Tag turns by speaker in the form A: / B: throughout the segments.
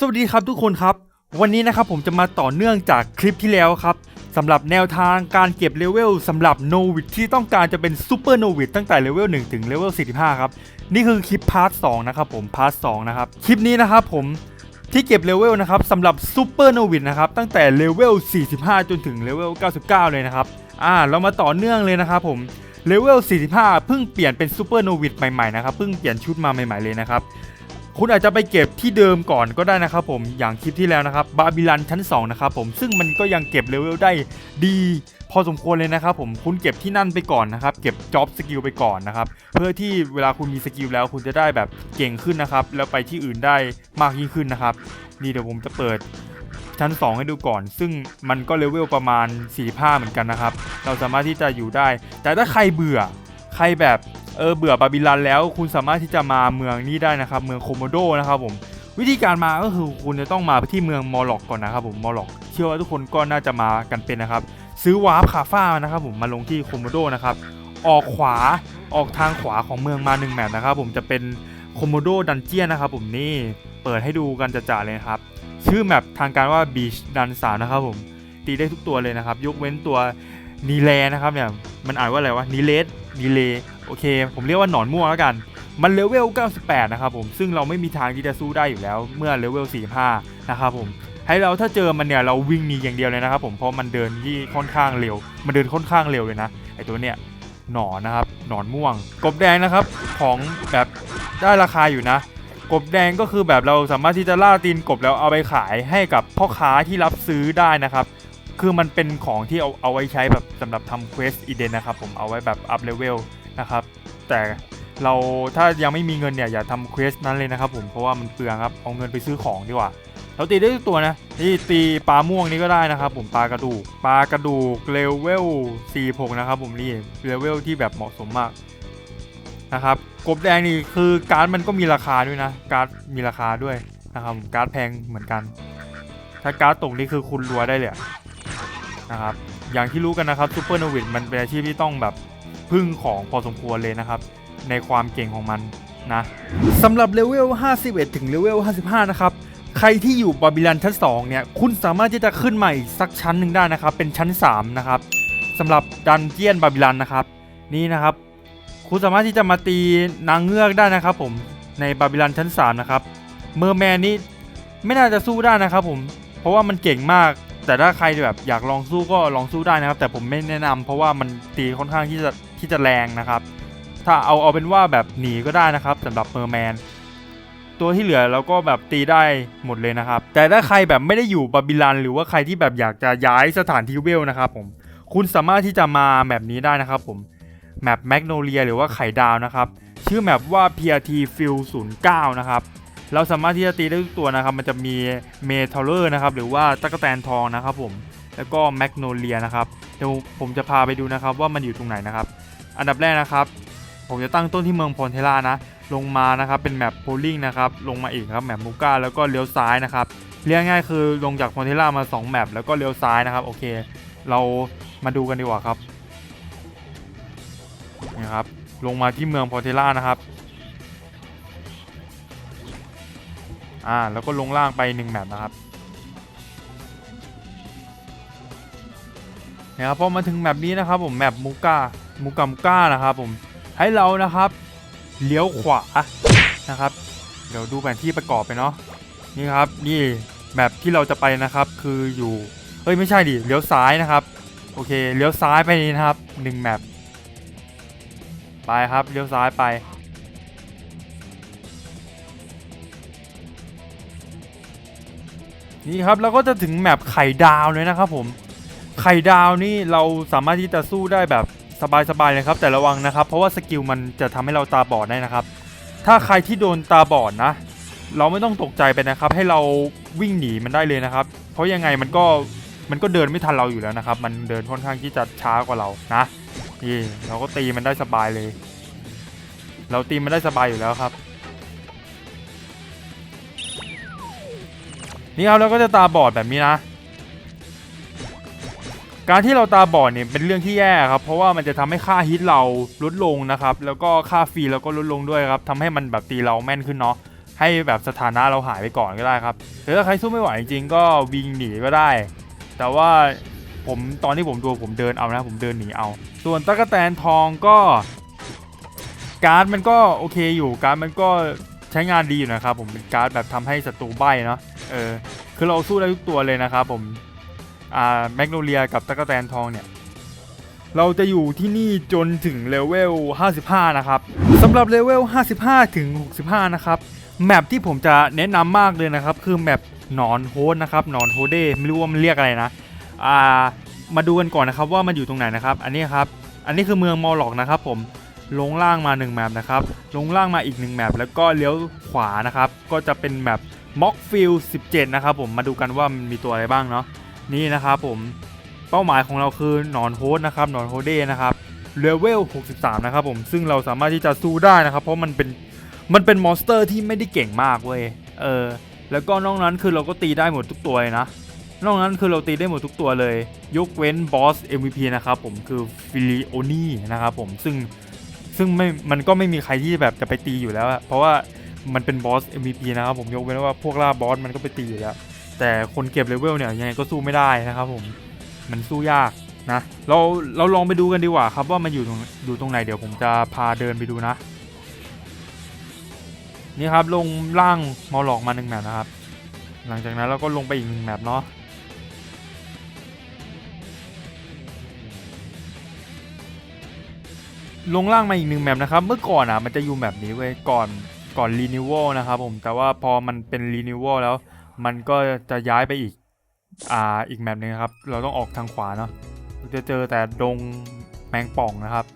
A: สวัสดีครับทุกคนครับ วันนี้นะครับผมจะมาต่อเนื่องจากคลิปที่แล้วครับสำหรับแนวทางการเก็บเลเวลสำหรับโนวิดที่ต้องการจะเป็นซูเปอร์โนวิดตั้งแต่เลเวล1ถึงเลเวล45ครับนี่คือคลิปพาร์ท2นะครับผมพาร์ท2นะครับคลิปนี้นะครับผมที่เก็บเลเวลนะครับสำหรับซูเปอร์โนวิดนะครับตั้งแต่เลเวล45 จนถึงเลเวล99 เลยนะครับอ่าเรามาต่อเนื่องเลยนะครับผมเลเวล45 เพิ่งเปลี่ยนเป็นซูเปอร์โนวิดใหม่ๆนะครับเพิ่งเปลี่ยนชุดมาใหม่ๆเลยนะครับ คุณอาจจะไปเก็บที่เดิมก่อนก็ได้นะครับผมอย่างคลิปที่แล้วนะครับบาบิลันชั้น2นะครับผมซึ่งมันก็ยังเก็บเลเวลได้ดี พอสมควรเลยนะครับผมคุณเก็บที่นั่นไปก่อนนะครับ เก็บจ็อบสกิลไปก่อนนะครับเพื่อที่เวลาคุณมีสกิลแล้วคุณจะได้แบบเก่งขึ้นนะครับ แล้วไปที่อื่นได้มากยิ่งขึ้นนะครับ นี่เดี๋ยวผมจะเปิดชั้น 2 ให้ดูก่อน ซึ่งมันก็เลเวลประมาณ45เหมือนกันนะครับ เราสามารถที่จะอยู่ได้ แต่ถ้าใครเบื่อ ใครแบบ เออเบื่อบาบิลันแล้ว คุณสามารถที่จะมาเมืองนี้ได้นะครับ เมืองโคโมโดนะครับผมวิธีการมาก็คือคุณจะต้องมาที่เมืองมอลล็อกก่อนนะครับผมมอลล็อกเชื่อว่าทุกคนก็น่าจะมากันเป็นนะครับ ซื้อวาร์ปคาฟ้ามานะครับผมมาลงที่โคโมโดนะครับออกขวาออกทางขวาของเมืองมาหนึ่งแมปนะครับผมจะเป็นโคโมโดดันเจียนนะครับผมนี่เปิดให้ดูกันจะๆเลยครับ ชื่อแมปทางการว่าบีชดันสานะครับผมตีได้ทุกตัวเลยนะครับ ยกเว้นตัวนีแลนะครับเนี่ย มันอ่านว่าอะไรวะนีเลสนีเลโอเค ผมเรียกว่าหนอนม่วงแล้วกัน มันเลเวล 98 นะครับผม ซึ่งเราไม่มีทางที่จะสู้ได้อยู่แล้วเมื่อเลเวล 45 นะครับผม ให้เราถ้าเจอมันเนี่ยเราวิ่งหนีอย่างเดียวเลยนะครับผม เพราะมันเดินที่ค่อนข้างเร็ว มันเดินค่อนข้างเร็วเลยนะ ไอตัวเนี่ยหนอนนะครับ หนอนม่วง กบแดงนะครับ ของแบบได้ราคาอยู่นะ กบแดงก็คือแบบเราสามารถที่จะล่าตีนกบแล้วเอาไปขายให้กับพ่อค้าที่รับซื้อได้นะครับ คือมันเป็นของที่เอาเอาไว้ใช้แบบสำหรับทำเควสอีเดนนะครับผมเอาไว้แบบอัพเลเวลนะครับแต่เราถ้ายังไม่มีเงินเนี่ยอย่าทำเควสนั้นเลยนะครับ ผมเพราะว่ามันเปลืองครับเอาเงินไปซื้อของดีกว่าเราตีได้ทุกตัวนะที่ตีปลาม่วงนี่ก็ได้นะครับ ผมปลากระดูกปลากระดูกเลเวล46นะครับ ผมนี่เลเวลที่แบบเหมาะสมมากนะครับกบแดงนี่คือการ์ดมันก็มีราคาด้วยนะ การ์ดมีราคาด้วยนะครับการ์ดแพงเหมือนกัน ถ้าการ์ดตกนี่คือคุณรัวได้เลย นะครับอย่างที่รู้กันนะครับซูเปอร์โนวิดมันเป็นอาชีพที่ต้องแบบพึ่งของพอสมควรเลยนะครับ ในความเก่งของมันนะสำหรับเลเวล 51 ถึงเลเวล 55 นะครับ ใครที่อยู่บาบิลันชั้น 2 เนี่ย คุณสามารถที่จะขึ้นมาอีกสักชั้นหนึ่งได้นะครับ เป็นชั้น 3 นะครับสำหรับดันเจียนบาบิลันนะครับ นี่นะครับ คุณสามารถที่จะมาตีนางเงือกได้นะครับผมในบาบิลันชั้น 3 นะครับ เมอร์แมนนี่ไม่น่าจะสู้ได้นะครับผม เพราะว่ามันเก่งมาก แต่ถ้าใครแบบอยากลองสู้ก็ลองสู้ได้นะครับ แต่ผมไม่แนะนำเพราะว่ามันตีค่อนข้างที่จะที่จะแรงนะครับ ถ้าเอาเอาเป็นว่าแบบหนีก็ได้นะครับสำหรับเมอร์แมนตัวที่เหลือเราก็แบบตีได้หมดเลยนะครับ แต่ถ้าใครแบบไม่ได้อยู่บาบิลัน หรือว่าใครที่แบบอยากจะย้ายสถานที่เวลนะครับผมคุณสามารถที่จะมาแมปนี้ได้นะครับผมแมปแมกโนเลียหรือว่าไข่ดาวนะครับ ชื่อแมปว่า PRT Field 09 นะครับ เราสามารถที่จะตีได้ทุกตัวนะครับ มันจะมีเมทัลเลอร์นะครับ หรือว่าตั๊กแตนทองนะครับผม แล้วก็แมกโนเลียนะครับ เดี๋ยวผมจะพาไปดูนะครับว่ามันอยู่ตรงไหนนะครับ อันดับแรกนะครับ ผมจะตั้งต้นที่เมืองพอนเทล่านะ ลงมานะครับ เป็นแมปโพลิงนะครับ ลงมาอีกครับ แมปมูก้า แล้วก็เลี้ยวซ้ายนะครับเรียกง่ายคือลงจากพอนเทล่ามา2แมปแล้วก็เลี้ยวซ้ายนะครับ โอเค เรามาดูกันดีกว่าครับนี่ครับ ลงมาที่เมืองพอนเทล่านะครับ อ่าแล้วก็ลงล่างไป1แมปนะครับนะครับพอมาถึงแมปนี้นะครับผมแมปมูกามูกามูกานะครับผมให้เรานะครับเลี้ยวขวานะครับ เดี๋ยวดูแผนที่ประกอบไปเนาะนี่ครับนี่แมปที่เราจะไปนะครับคืออยู่เอ้ยไม่ใช่ดิเลี้ยวซ้ายนะครับโอเคเลี้ยวซ้ายไปนี่นะครับหนึ่งแมปไปครับเลี้ยวซ้ายไป นี่ครับเราก็จะถึงแมปไข่ดาวเลยนะครับผม ไข่ดาวนี่เราสามารถที่จะสู้ได้แบบสบายๆเลยครับ แต่ระวังนะครับ เพราะว่าสกิลมันจะทำให้เราตาบอดได้นะครับ ถ้าใครที่โดนตาบอดนะ เราไม่ต้องตกใจไปนะครับ ให้เราวิ่งหนีมันได้เลยนะครับ เพราะยังไงมันก็มันก็เดินไม่ทันเราอยู่แล้วนะครับ มันเดินค่อนข้างที่จะช้ากว่าเรานะนี่เราก็ตีมันได้สบายเลย เราตีมันได้สบายอยู่แล้วครับ นี่ครับเราก็จะตาบอดแบบนี้นะ การที่เราตาบอดเนี่ยเป็นเรื่องที่แย่ครับ เพราะว่ามันจะทำให้ค่าฮิตเราลดลงนะครับ แล้วก็ค่าฟรีเราก็ลดลงด้วยครับทำให้มันแบบตีเราแม่นขึ้นเนาะให้แบบสถานะเราหายไปก่อนก็ได้ครับหรือถ้าใครสู้ไม่ไหวจริงๆก็วิ่งหนีก็ได้ แต่ว่าผมตอนที่ผมดูผมเดินเอานะ ผมเดินหนีเอา ส่วนตะกแตนทองก็ การ์ดมันก็โอเคอยู่การ์ดมันก็ ช้งานดีอยู่นะครับผมเป็นการ์ดแบบทำให้ศัตรูใบ้เนาะเออคือเราสู้ได้ทุกตัวเลยนะครับผมอ่าแมกโนเลียกับตะกแตนทองเนี่ยเราจะอยู่ที่นี่จนถึงเลเวล 55 นะครับสำหรับเลเวล 55 ถึง 65 นะครับแมปที่ผมจะแนะนำมากเลยนะครับ คือแมปหนอนโฮสนะครับหนอนโฮเดไม่รู้ว่ามันเรียกอะไรนะอ่ามาดูกันก่อนนะครับว่ามันอยู่ตรงไหนนะครับ อันนี้ครับ อันนี้คือเมืองมอลล็อกนะครับผม ลงล่างมา1แมปนะครับลงล่างมาอีก1แมปแล้วก็เลี้ยวขวานะครับก็จะเป็นแมปม็อกฟิล17 นะครับผมมาดูกันว่ามันมีตัวอะไรบ้างเนาะนี่นะครับผมเป้าหมายของเราคือหนอนโฮสนะครับหนอนโฮเดนะครับเลเวล 63 นะครับผมซึ่งเราสามารถที่จะสู้ได้นะครับ เพราะมันเป็นมันเป็นมอนสเตอร์ที่ไม่ได้เก่งมากเว้ยเออแล้วก็นอกนั้นคือเราก็ตีได้หมดทุกตัวเลยนะนอกนั้นคือเราตีได้หมดทุกตัวเลย ยกเว้นบอส MVP นะครับผมคือฟิลิโอนี่นะครับผมซึ่ง ซึ่งไม่มันก็ไม่มีใครที่แบบจะไปตีอยู่แล้วอะเพราะว่ามันเป็นบอส MVP นะครับผมยกเว้นว่าพวกล่าบอสมันก็ไปตีอยู่แล้ว แต่คนเก็บเลเวลเนี่ยยังไงก็สู้ไม่ได้นะครับผมมันสู้ยากนะเราเราลองไปดูกันดีกว่าครับว่ามันอยู่ตรงอยู่ตรงไหนเดี๋ยวผมจะพาเดินไปดูนะ นี่ครับลงล่างมอลล็อกมาหนึ่งแมปนะครับ หลังจากนั้นเราก็ลงไปอีกหนึ่งแมปเนาะ ลงล่างมาอีกหนึ่งแมปนะครับ เมื่อก่อนอะมันจะอยู่แบบนี้เว้ยก่อนก่อนรีนิว a l นะครับผมแต่ว่าพอมันเป็นรีนิว a l แล้ว มันก็จะย้ายไปอีกอ่าอีกแมปหนึงครับ เราต้องออกทางขวาเนาะจะเจอแต่ดงแมงป่องนะครับ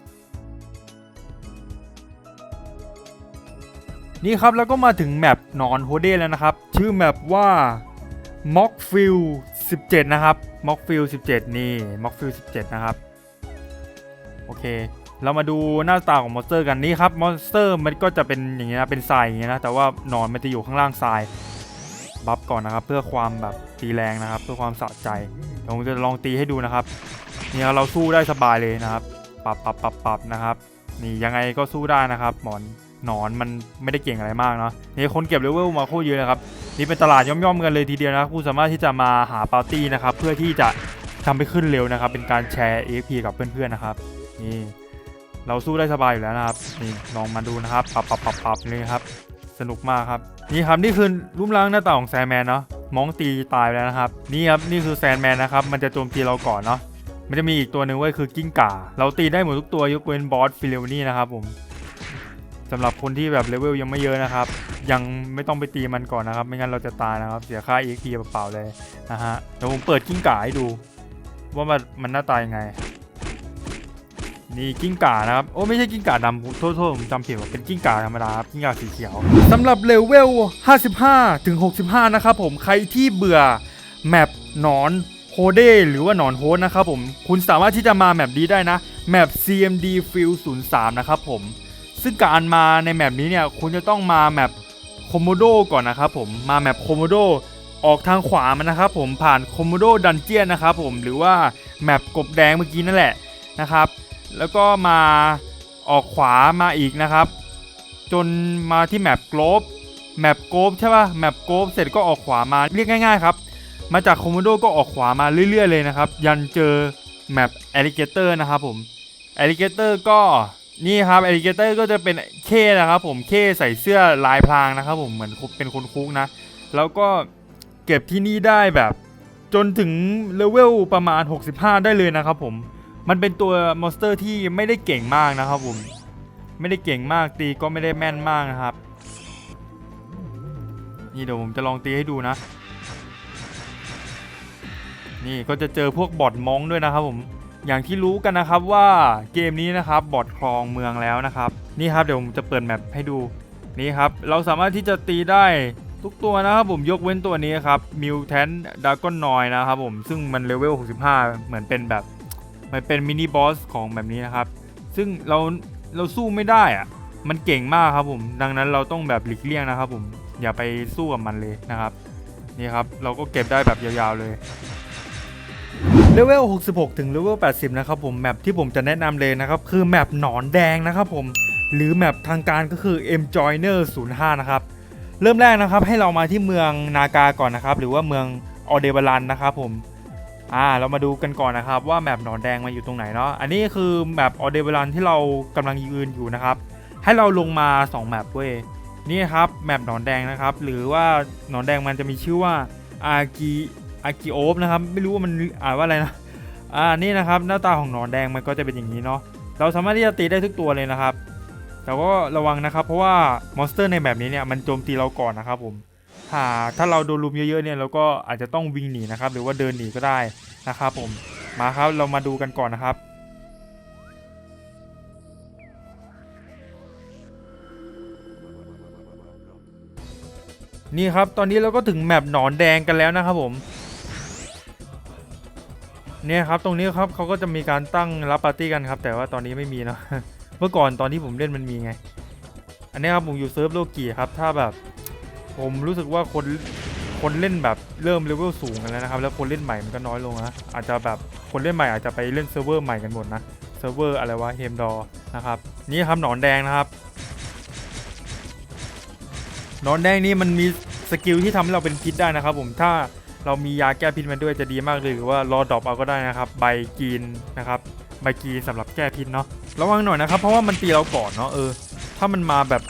A: นี่ครับแล้วก็มาถึงแมปนอนโฮเดแล้วนะครับ ชื่อแมปว่า Mockfield 17 นะครับ Mockfield 17 นี่ Mockfield 17 นะครับ โอเค เรามาดูหน้าตาของมอนสเตอร์กันนี่ครับมอนสเตอร์มันก็จะเป็นอย่างนี้นะเป็นทรายอย่างนี้นะแต่ว่านอนมันจะอยู่ข้างล่างทรายบัฟก่อนนะครับ เพื่อความแบบตีแรงนะครับ เพื่อความสะใจผมจะลองตีให้ดูนะครับเนี่ยเราสู้ได้สบายเลยนะครับปรับปรับปรับปรับนะครับ นี่ยังไงก็สู้ได้นะครับ หมอนหนอนมันไม่ได้เก่งอะไรมากเนาะนี่คนเก็บเลเวลมาโคตรเยอะนะครับนี่เป็นตลาดย่อมๆกันเลยทีเดียวนะครับคุณสามารถที่จะมาหาปาร์ตี้นะครับ เพื่อที่จะทำให้ขึ้นเร็วนะครับ เป็นการแชร์ AFP กับเพื่อนๆนะครับนี่ เราสู้ได้สบายอยู่แล้วนะครับนี่ลองมาดูนะครับปรับปรับปรับปรับเลยครับ สนุกมากครับ นี่ครับนี่คือรูปร่างหน้าตาของแซนแมนเนาะมองตีตายไปแล้วนะครับ นี่ครับนี่คือแซนแมนนะครับ มันจะโจมตีเราก่อนเนาะมันจะมีอีกตัวหนึ่งไว้คือกิ้งก่า เราตีได้หมดทุกตัวยกเว้นบอสฟิเลนี่นะครับผมสำหรับคนที่แบบเลเวลยังไม่เยอะนะครับ ยังไม่ต้องไปตีมันก่อนนะครับ ไม่งั้นเราจะตายนะครับ เสียค่า EXP เปล่าๆเลยนะฮะเดี๋ยวผมเปิดกิ้งก่าให้ดู ว่ามันมันหน้าตายังไง นี่กิ้งก่านะครับ โอ้ไม่ใช่กิ้งก่าดำโทษโทษผมจำผิดว่าเป็นกิ้งก่าธรรมดาครับกิ้งก่าสีเขียวสำหรับเลเวล 55 ถึง 65 นะครับผมใครที่เบื่อแมปหนอนโฮเดหรือว่าหนอนโฮสนะครับผมคุณสามารถที่จะมาแมปนี้ได้นะแมป CMD Field 03 นะครับผม ซึ่งการมาในแมปนี้เนี่ยคุณจะต้องมาแมปโคโมโดก่อนนะครับผมมาแมปโคโมโดออกทางขวามันนะครับผมผ่านโคโมโดดันเจียนนะครับผมหรือว่าแมปกบแดงเมื่อกี้นั่นแหละนะครับ แล้วก็มาออกขวามาอีกนะครับ จนมาที่แมปโกลบแมปโกลบใช่ป่ะแมปโกลบเสร็จก็ออกขวามาเรียกง่ายๆครับ มาจากคโมมอนโดก็ออกขวามาเรื่อยๆเลยนะครับ ยันเจอแมปแอลิเกเตอร์นะครับผมแอลิเกเตอร์ก็นี่ครับแอลิเกเตอร์ก็จะเป็นเคนะครับผมเคใส่เสื้อลายพรางนะครับผมเหมือนเป็นคนคุกนะ แล้วก็เก็บที่นี่ได้แบบ จนถึงเลเวลประมาณ 65 ได้เลยนะครับผม มันเป็นตัวมอนสเตอร์ที่ไม่ได้เก่งมากนะครับผมไม่ได้เก่งมากตีก็ไม่ได้แม่นมากนะครับ นี่เดี๋ยวผมจะลองตีให้ดูนะ นี่ก็จะเจอพวกบอทมองด้วยนะครับผมอย่างที่รู้กันนะครับว่าเกมนี้นะครับบอทครองเมืองแล้วนะครับนี่ครับเดี๋ยวผมจะเปิดแมปให้ดูนี่ครับเราสามารถที่จะตีได้ทุกตัวนะครับผมยกเว้นตัวนี้ครับมิวแทนดากอนนอยนะครับผมซึ่งมันเลเวล 65 เหมือนเป็นแบบ มันเป็นมินิบอสของแบบนี้นะครับ ซึ่งเราเราสู้ไม่ได้อะมันเก่งมากครับผม ดังนั้นเราต้องแบบหลีกเลี่ยงนะครับ ผม อย่าไปสู้กับมันเลยนะครับ นี่ครับ เราก็เก็บได้แบบยาวๆเลยเลเวล 66 ถึงเลเวล 80 นะครับผม แมปที่ผมจะแนะนำเลยนะครับ คือแมปหนอนแดงนะครับผม หรือแมปทางการก็คือ M Joiner 05 นะครับ เริ่มแรกนะครับให้เรามาที่เมืองนากาก่อนนะครับ หรือว่าเมืองออเดบารันนะครับผม อ่าเรามาดูกันก่อนนะครับว่าแมปหนอนแดงมันอยู่ตรงไหนเนาะอันนี้คือแมปออเดบารันที่เรากำลังยืนอยู่นะครับ ให้เราลงมา2แมปเว้ยนี่ครับแมปหนอนแดงนะครับ หรือว่าหนอนแดงมันจะมีชื่อว่าอากิอากิโอฟนะครับไม่รู้ว่ามันอ่านว่าอะไรนะอ่านี่นะครับหน้าตาของหนอนแดงมันก็จะเป็นอย่างนี้เนาะเราสามารถที่จะตีได้ทุกตัวเลยนะครับ แต่ก็ระวังนะครับ เพราะว่ามอนสเตอร์ในแบบนี้เนี่ยมันโจมตีเราก่อนนะครับผม หาถ้าเราโดนลุมเยอะๆเนี่ยเราก็อาจจะต้องวิ่งหนีนะครับ หรือว่าเดินหนีก็ได้นะครับผมมาครับเรามาดูกันก่อนนะครับนี่ครับ ตอนนี้เราก็ถึงแมปหนอนแดงกันแล้วนะครับผม เนี่ยครับ ตรงนี้ครับเขาก็จะมีการตั้งรับปาร์ตี้กันครับ แต่ว่าตอนนี้ไม่มีเนาะ เมื่อก่อนตอนที่ผมเล่นมันมีไง อันนี้ครับผมอยู่เซิร์ฟโลกีครับ ถ้าแบบ ผมรู้สึกว่าคนคนเล่นแบบเริ่มเลเวลสูงกันแล้วนะครับ แล้วคนเล่นใหม่มันก็น้อยลงนะอาจจะแบบคนเล่นใหม่อาจจะไปเล่นเซิร์ฟเวอร์ใหม่กันหมดนะเซิร์ฟเวอร์อะไรวะเฮมดอนะครับนี่ครับหนอนแดงนะครับหนอนแดงนี่มันมีสกิลที่ทำให้เราเป็นพิษได้นะครับ ผมถ้าเรามียาแก้พิษมันด้วยจะดีมากเลยหรือว่ารอดรอปเอาก็ได้นะครับ ใบกีนนะครับใบกีนสำหรับแก้พิษเนาะระวังหน่อยนะครับ เพราะว่ามันตีเราก่อนเนาะเออถ้ามันมาแบบ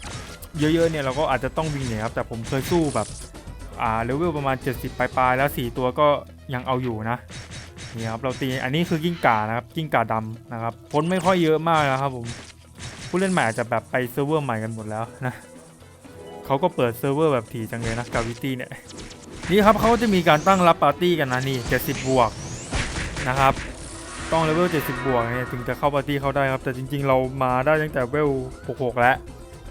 A: เยอะๆเนี่ยเราก็อาจจะต้องวิ่งหนีครับแต่ผมเคยสู้แบบอ่าเลเวลประมาณ 70 ปลายๆแล้ว 4 ตัวก็ยังเอาอยู่นะนี่ครับเราตีอันนี้คือกิ้งก่านะครับกิ้งก่าดำนะครับพ้นไม่ค่อยเยอะมากนะครับผมผู้เล่นใหม่อาจจะแบบไปเซิร์ฟเวอร์ใหม่กันหมดแล้วนะเขาก็เปิดเซิร์ฟเวอร์แบบถี่จังเลยนะกาวิตี้เนี่ยนี่ครับเขาจะมีการตั้งรับปาร์ตี้กันนะนี่ 70 บวกนะครับต้องเลเวล 70 บวกเนี่ยถึงจะเข้าปาร์ตี้เข้าได้ครับ แต่จริงๆ เรามาได้ตั้งแต่เวล 66 แล้ว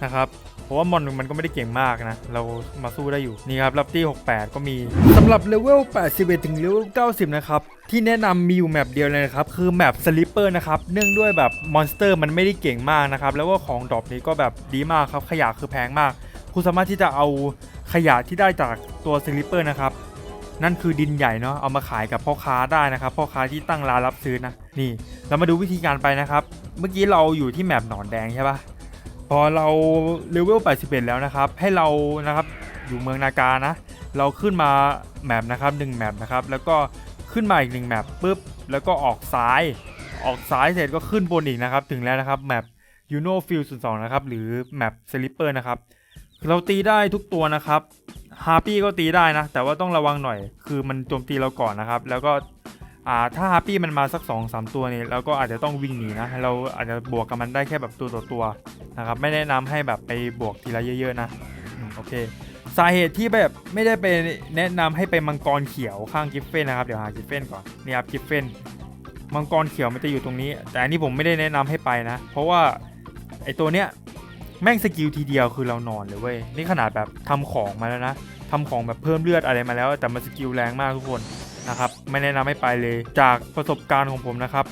A: นะครับ ราะว่ามอนมันก็ไม่ได้เก่งมากนะ เรามาสู้ได้อยู่ นี่ครับรับตี้ 68 ก็มีสำหรับเลเวล 81 ถึงเลเวล 90 นะครับที่แนะนำมีอยู่แมปเดียวเลยนะครับ คือแมปสลิปเปอร์นะครับ เนื่องด้วยแบบมอนสเตอร์มันไม่ได้เก่งมากนะครับ แล้วก็ของดรอปนี้ก็แบบดีมากครับ ขยะคือแพงมาก คุณสามารถที่จะเอาขยะที่ได้จากตัวสลิปเปอร์นะครับ นั่นคือดินใหญ่เนาะเอามาขายกับพ่อค้าได้นะครับ พ่อค้าที่ตั้งร้านรับซื้อนะ นี่ เรามาดูวิธีการไปนะครับ เมื่อกี้เราอยู่ที่แมปหนอนแดงใช่ปะ พอเราเลเวล 81 แล้วนะครับ ให้เรานะครับอยู่เมืองนากานะ เราขึ้นมาแมปนะครับหนึ่งแมปนะครับ แล้วก็ขึ้นมาอีกหนึ่งแมปปุ๊บ แล้วก็ออกซ้าย ออกซ้ายเสร็จก็ขึ้นบนอีกนะครับ ถึงแล้วนะครับแมปยูโนฟิลศูนย์สองนะครับ หรือแมปสลิปเปอร์นะครับ เราตีได้ทุกตัวนะครับฮาร์ปี้ก็ตีได้นะ แต่ว่าต้องระวังหน่อย คือมันโจมตีเราก่อนนะครับ แล้วก็ อ่าถ้าฮาร์ปี้มันมาสัก2อสตัวนี่เราก็อาจจะต้องวิ่งหนีนะเราอาจจะบวกกับมันได้แค่แบบตัวต่อตัวนะครับไม่แนะนำให้แบบไปบวกทีละเยอะ ๆ นะโอเคสาเหตุที่แบบไม่ได้ไปแนะนำให้ไปมังกรเขียวข้างกิฟเฟนนะครับเดี๋ยวหากิฟเฟนก่อนนี่ครับกิฟเฟนมังกรเขียวมันจะอยู่ตรงนี้ แต่อันนี้ผมไม่ได้แนะนำให้ไปนะ เพราะว่าไอตัวเนี้ยแม่งสกิลทีเดียวคือเรานอนเลยเว้ยนี่ขนาดแบบทำของมาแล้วนะทำของแบบเพิ่มเลือดอะไรมาแล้ว แต่มันสกิลแรงมากทุกคน นะครับไม่แนะนำให้ไปเลยจากประสบการณ์ของผมนะครับ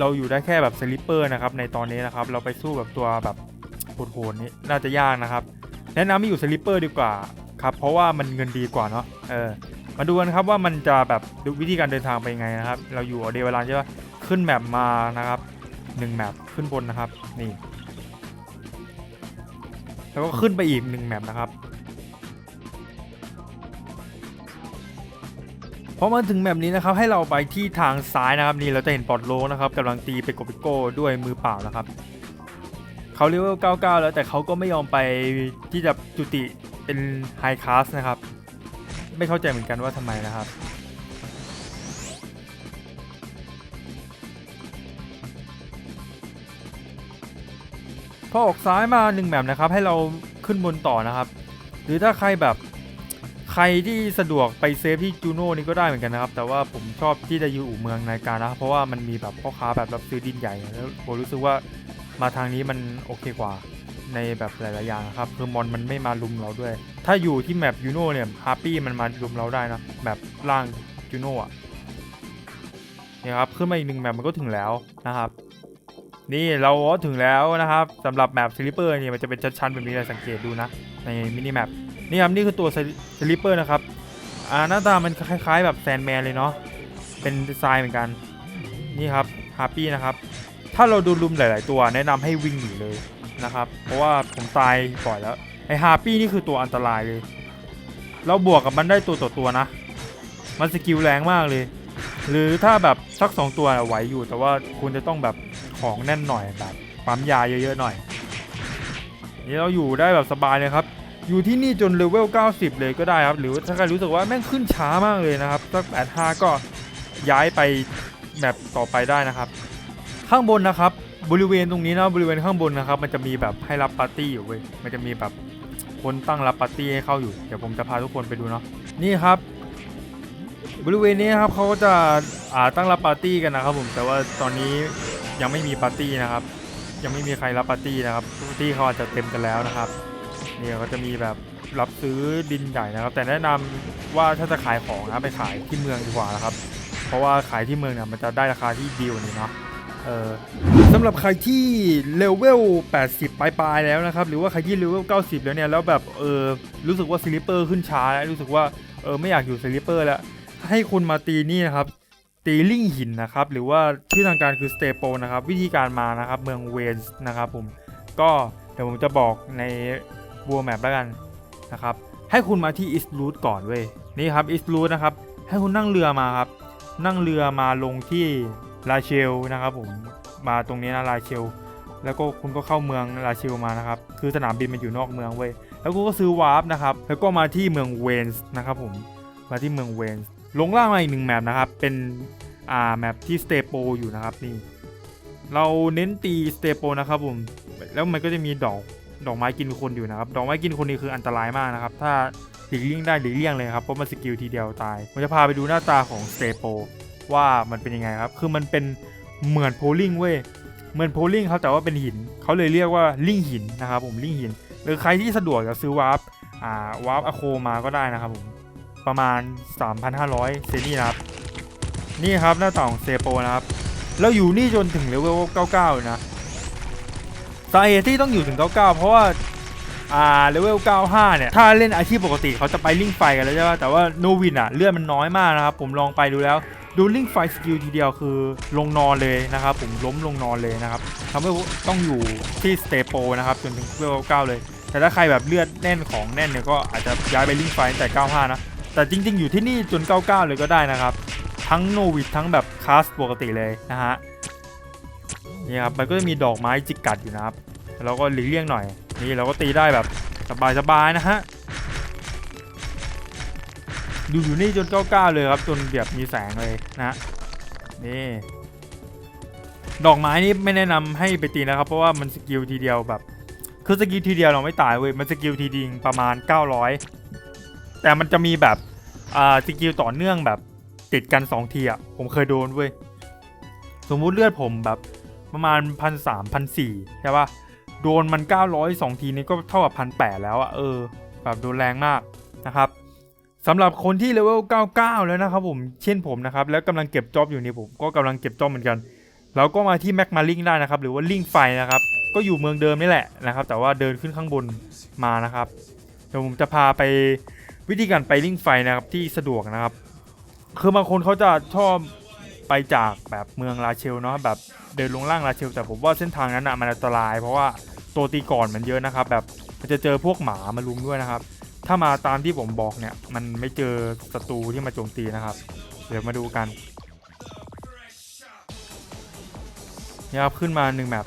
A: เราอยู่ได้แค่แบบสลิปเปอร์นะครับในตอนนี้นะครับ เราไปสู้แบบตัวแบบโหดๆนี้น่าจะยากนะครับ แนะนำให้อยู่สลิปเปอร์ดีกว่าครับเพราะว่ามันเงินดีกว่าเนาะเออมาดูกันครับว่ามันจะแบบวิธีการเดินทางไปยังไงนะครับ เราอยู่ออเดเวลาใช่ปะขึ้นแมปมานะครับหนึ่งแมปขึ้นบนนะครับนี่แล้วก็ขึ้นไปอีกหนึ่งแมปนะครับ พอมาถึงแมปนี้นะครับให้เราไปที่ทางซ้ายนะครับนี่เราจะเห็นปอดโลนะครับกำลังตีไปโกปิโก้ด้วยมือเปล่านะครับเขาเรียกว่า99 แล้วแต่เขาก็ไม่ยอมไปที่จะจุติเป็นไฮคลาสนะครับ ไม่เข้าใจเหมือนกันว่าทำไมนะครับพอออกซ้ายมาหนึ่งแมปนะครับให้เราขึ้นบนต่อนะครับ หรือถ้าใครแบบ ใครที่สะดวกไปเซฟที่จูโน่นี่ก็ได้เหมือนกันนะครับ แต่ว่าผมชอบที่จะอยู่อู่เมืองในการนะครับเพราะว่ามันมีแบบพ่อค้าแบบรับซื้อดินใหญ่แล้วผมรู้สึกว่ามาทางนี้มันโอเคกว่าในแบบหลายๆอย่างนะครับคือมอนมันไม่มาลุมเราด้วย ถ้าอยู่ที่แมปยูโน่เนี่ยฮาร์ปี้มันมาลุมเราได้นะแบบล่างจูโน่อะเนี่ยครับขึ้นมาอีกหนึ่งแมปมันก็ถึงแล้วนะครับ นี่เราก็ถึงแล้วนะครับสำหรับแมปสลิปเปอร์เนี่ยมันจะเป็นชั้นๆแบบนี้เลยสังเกตดูนะในมินิแมป นี่ครับนี่คือตัวสลิปเปอร์นะครับอ่าหน้าตามันคล้าย ๆ แบบแซนแมนเลยเนาะเป็นดีไซน์เหมือนกัน นี่ครับฮาร์ปี้นะครับ ถ้าเราดูลุมหลาย ๆ ตัวแนะนำให้วิ่งหนีเลยนะครับ เพราะว่าผมตายบ่อยแล้วไอฮาร์ปี้นี่คือตัวอันตรายเลยแล้วบวกกับมันได้ตัวต่อตัวนะ มันสกิลแรงมากเลย หรือถ้าแบบสักสองตัวไหวอยู่ แต่ว่าคุณจะต้องแบบของแน่นหน่อยแบบปั๊มยาเยอะ ๆ หน่อย นี่เราอยู่ได้แบบสบายเลยครับ อยู่ที่นี่จนเลเวล 90 เลยก็ได้ครับ หรือถ้าใครรู้สึกว่าแม่งขึ้นช้ามากเลยนะครับสัก85 ก็ย้ายไปแบบต่อไปได้นะครับ ข้างบนนะครับ บริเวณตรงนี้นะบริเวณข้างบนนะครับ มันจะมีแบบให้รับปาร์ตี้อยู่เว้ยมันจะมีแบบคนตั้งรับปาร์ตี้ให้เข้าอยู่เดี๋ยวผมจะพาทุกคนไปดูเนาะนี่ครับ บริเวณนี้ครับเขาก็จะอ่าตั้งรับปาร์ตี้กันนะครับ ผมแต่ว่าตอนนี้ยังไม่มีปาร์ตี้นะครับ ยังไม่มีใครรับปาร์ตี้นะครับปาร์ตี้เขาอาจจะเต็มกันแล้วนะครับ เนี่ยก็จะมีแบบรับซื้อดินใหญ่นะครับ แต่แนะนำว่าถ้าจะขายของนะไปขายที่เมืองดีกว่านะครับ เพราะว่าขายที่เมืองเนี่ยมันจะได้ราคาที่ดีกว่านี้เนาะเออสำหรับใครที่เลเวล 80 ปลายๆแล้วนะครับ หรือว่าใครที่เลเวล 90 แล้วเนี่ยแล้วแบบเออรู้สึกว่าสลิปเปอร์ขึ้นช้าแล้วรู้สึกว่าเออไม่อยากอยู่สลิปเปอร์แล้ว ให้คุณมาตีนี่นะครับตีลิงหินนะครับ หรือว่าชื่อทางการคือสเตโปนะครับ วิธีการมานะครับ เมืองเวนส์นะครับผมก็เดี๋ยวผมจะบอกใน บัวแมปแล้วกันนะครับ ให้คุณมาที่อิสลูดก่อนเว้ย นี่ครับอิสลูดนะครับ ให้คุณนั่งเรือมาครับ นั่งเรือมาลงที่ลาเชลนะครับผม มาตรงนี้นะลาเชล แล้วก็คุณก็เข้าเมืองลาเชลมานะครับ คือสนามบินมันอยู่นอกเมืองเว้ย แล้วคุณก็ซื้อวาร์ปนะครับ แล้วก็มาที่เมืองเวนส์นะครับผม มาที่เมืองเวนส์ ลงล่างมาอีกหนึ่งแมปนะครับ เป็นอ่าแมปที่สเตโปอยู่นะครับนี่ เราเน้นตีสเตโปนะครับผม แล้วมันก็จะมีดอก ดอกไม้กินคนอยู่นะครับ ดอกไม้กินคนนี้คืออันตรายมากนะครับ ถ้าหลีกเลี่ยงได้หลีกเลี่ยงเลยครับ เพราะมันสกิลทีเดียวตาย ผมจะพาไปดูหน้าตาของสเตโปว่ามันเป็นยังไงครับ คือมันเป็นเหมือนโพลิงเว้ย เหมือนโพลิงครับแต่ว่าเป็นหิน เขาเลยเรียกว่าลิงหินนะครับผมลิงหิน หรือใครที่สะดวกจะซื้อวาร์ป อ่าวาร์ปอะโคมาก็ได้นะครับผม ประมาณ 3,500 เซนี่นะครับ นี่ครับหน้าต่าของเซโปนะครับแล้วอยู่นี่จนถึงเลเวล 99เลยนะ สาเหตุที่ต้องอยู่ถึง 99 เพราะว่าอ่าเลเวล 95 เนี่ย ถ้าเล่นอาชีพปกติเขาจะไปลิงไฟกันแล้วใช่ไหมแต่ว่าโนวินอะเลือดมันน้อยมากนะครับ ผมลองไปดูแล้ว ดูลิงไฟสกิลทีเดียวคือลงนอนเลยนะครับ ผมล้มลงนอนเลยนะครับทำให้ต้องอยู่ที่สเตโปนะครับจนถึงเลเวล 9 เลย แต่ถ้าใครแบบเลือดแน่นของแน่นเนี่ยก็อาจจะย้ายไปลิงไฟแต่ 95 นะ แต่จริง ๆ อยู่ที่นี่จน 99 เลยก็ได้นะครับ ทั้งโนวิดทั้งแบบคลาสปกติเลยนะฮะ นี่ครับมันก็จะมีดอกไม้จิกกัดอยู่นะครับเราก็หลีกเลี่ยงหน่อย นี่เราก็ตีได้แบบสบายๆนะฮะดูอยู่นี่จน99เลยครับ จนแบบมีแสงเลยนะนี่ดอกไม้นี่ไม่แนะนำให้ไปตีนะครับ เพราะว่ามันสกิลทีเดียวแบบคือสกิลทีเดียวเราไม่ตายเว้ยมันสกิลทีดิงประมาณ 900 แต่มันจะมีแบบอ่าสกิลต่อเนื่องแบบติดกัน 2 ทีอะผมเคยโดนเว้ยสมมุติเลือดผมแบบ ประมาณพันสามพันสี่ใช่ปะโดนมัน 902 ทีนี้ก็เท่ากับพันแแล้วอะเออ แบบโดนแรงมากนะครับสำหรับคนที่เลเวล 99 แล้วนะครับผมเช่นผมนะครับ แล้วกำลังเก็บจ็อบอยู่นี่ผมก็กำลังเก็บจ็อบเหมือนกันเราก็มาที่แม็กมาลิงได้นะครับ หรือว่าลิงไฟนะครับ ก็อยู่เมืองเดิมนี่แหละนะครับ แต่ว่าเดินขึ้นข้างบนมานะครับเดี๋ยวผมจะพาไปวิธีการไปลิงไฟนะครับที่สะดวกนะครับ คือบางคนเขาจะชอบ ไปจากแบบเมืองลาเชลเนาะแบบเดินลงล่างลาเชล แต่ผมว่าเส้นทางนั้นอะมันอันตราย เพราะว่าตัวตีก่อนมันเยอะนะครับ แบบมันจะเจอพวกหมามาลุมด้วยนะครับ ถ้ามาตามที่ผมบอกเนี่ย มันไม่เจอศัตรูที่มาโจมตีนะครับ เดี๋ยวมาดูกันนี่ครับขึ้นมาหนึ่งแมป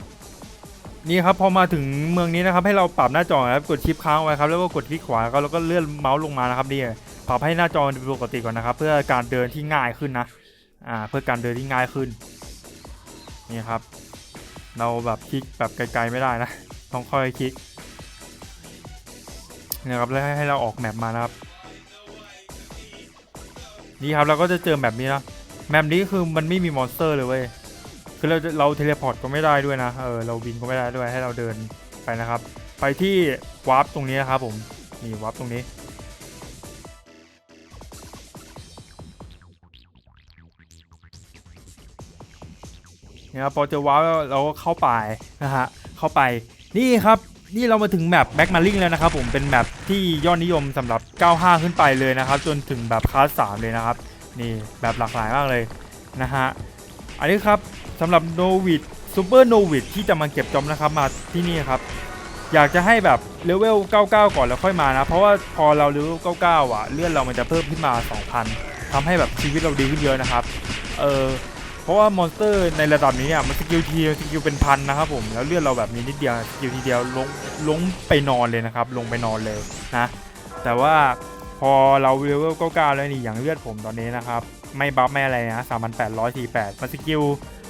A: นี่ครับพอมาถึงเมืองนี้นะครับให้เราปรับหน้าจอครับกดชิปค้างไว้ครับแล้วก็กดคลิกขวาแล้วก็เลื่อนเมาส์ลงมานะครับนี่ปรับให้หน้าจอเป็นปกติก่อนนะครับ เพื่อการเดินที่ง่ายขึ้นนะ อ่าเพื่อการเดินที่ง่ายขึ้นนี่ครับ เราแบบคลิกแบบไกลๆไม่ได้นะ ต้องค่อยคลิกนี่ครับแล้วให้เราออกแมปมานะครับนี่ครับเราก็จะเจอแบบนี้นะแมปนี้คือมันไม่มีมอนสเตอร์เลยเว้ยคือเราเราเทเลพอร์ตก็ไม่ได้ด้วยนะเออเราบินก็ไม่ได้ด้วยให้เราเดินไปนะครับ ไปที่วาร์ปตรงนี้นะครับผมนี่วาร์ปตรงนี้ นี่ยครับพอเจอว้าวแล้วเราก็เข้าไปนะฮะเข้าไปนี่ครับนี่เรามาถึงแมปแบ็กมาลิงแล้วนะครับผมเป็นแมปที่ยอดนิยมสำหรับ 95 ขึ้นไปเลยนะครับ จนถึงแบบคลาส3เลยนะครับ นี่แบบหลากหลายมากเลยนะฮะอันนี้ครับสำหรับโนวิดซูเปอร์โนวิดที่จะมาเก็บจอมนะครับมาที่นี่ครับอยากจะให้แบบเลเวล 99 ก่อนแล้วค่อยมานะ เพราะว่าพอเราเลเวล 99 อะ เลื่อนเรามันจะเพิ่มขึ้นมา 2,000ทำให้แบบชีวิตเราดีขึ้นเยอะนะครับ เออ ราะว่ามอนสเตอร์ในระดับนี้อะมันสกิลทีสกิลเป็นพันนะครับผมแล้วเลือนเราแบบนี้นิดเดียวสกิลทีเดียวลงลงไปนอนเลยนะครับลงไปนอนเลยนะแต่ว่าพอเราเลเวล99แล้วนี่อย่างเลือดผมตอนนี้นะครับไม่บัฟไม่อะไรนะ3,848มันสกิล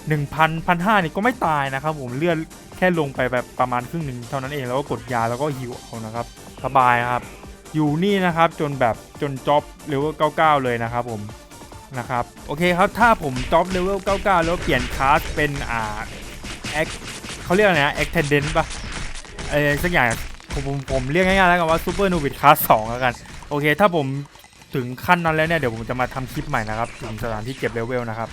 A: 1,000 1,500นี่ก็ไม่ตายนะครับผมเลือดแค่ลงไปแบบประมาณครึ่งหนึ่งเท่านั้นเองแล้วก็กดยาแล้วก็ฮิวเอานะครับสบายครับอยู่นี่นะครับจนแบบจนจ็อบเลเวล99เลยนะครับผม นะครับ โอเคครับ ถ้าผมจ็อบเลเวล 99 แล้วเปลี่ยนคลาสเป็นอ่าแอคเขาเรียกอะไรนะแอคเทนเดนต์ป่ะเออสักอย่างผมผมผมเรียกง่ายๆแล้วกันว่าซูเปอร์นูบิทคลาส2แล้วกัน โอเค ถ้าผมถึงขั้นนั้นแล้วเนี่ย เดี๋ยวผมจะมาทำคลิปใหม่นะครับถึงสถานที่เก็บเลเวลนะครับ